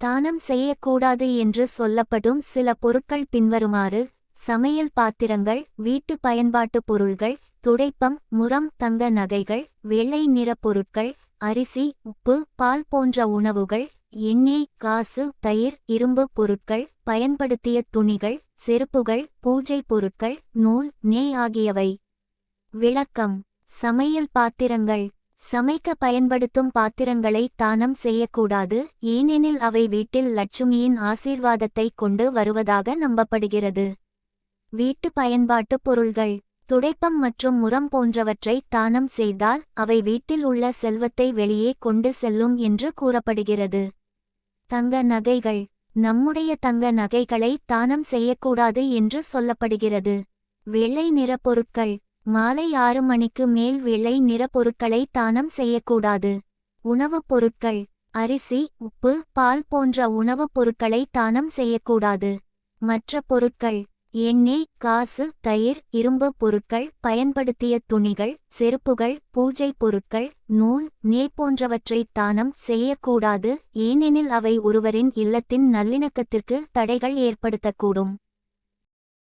தானம் செய்யக்கூடாது என்று சொல்லப்படும் சில பொருட்கள் பின்வருமாறு சமையல் பாத்திரங்கள் வீட்டு பயன்பாட்டுப் பொருள்கள் துடைப்பம் முரம் தங்க நகைகள் வெள்ளை நிற பொருட்கள் அரிசி உப்பு பால் போன்ற உணவுகள் எண்ணெய் காசு தயிர் இரும்பு பொருட்கள் பயன்படுத்திய துணிகள் செருப்புகள் பூஜை பொருட்கள் நூல் நெய் ஆகியவை. விளக்கம். சமையல் பாத்திரங்கள். சமைக்க பயன்படுத்தும் பாத்திரங்களை தானம் செய்யக்கூடாது ஏனெனில் அவை வீட்டில் லட்சுமியின் ஆசீர்வாதத்தை கொண்டு வருவதாக நம்பப்படுகிறது. வீட்டு பயன்பாட்டுப் பொருள்கள். துடைப்பம் மற்றும் முறம் போன்றவற்றை தானம் செய்தால் அவை வீட்டில் உள்ள செல்வத்தை வெளியே கொண்டு செல்லும் என்று கூறப்படுகிறது. தங்க நகைகள். நம்முடைய தங்க நகைகளை தானம் செய்யக்கூடாது என்று சொல்லப்படுகிறது. வெள்ளை நிற பொருட்கள். மாலை ஆறு மணிக்கு மேல் வெள்ளை நிற பொருட்களை தானம் செய்யக்கூடாது. உணவுப் பொருட்கள் அரிசி உப்பு பால் போன்ற உணவுப் பொருட்களை தானம் செய்யக்கூடாது. மற்ற பொருட்கள் எண்ணெய் காசு தயிர் இரும்பு பொருட்கள் பயன்படுத்திய துணிகள் செருப்புகள் பூஜை பொருட்கள் நூல் நெய் போன்றவற்றை தானம் செய்யக்கூடாது. ஏனெனில் அவை ஒருவரின் இல்லத்தின் நல்லிணக்கத்திற்கு தடைகள் ஏற்படுத்தக்கூடும்.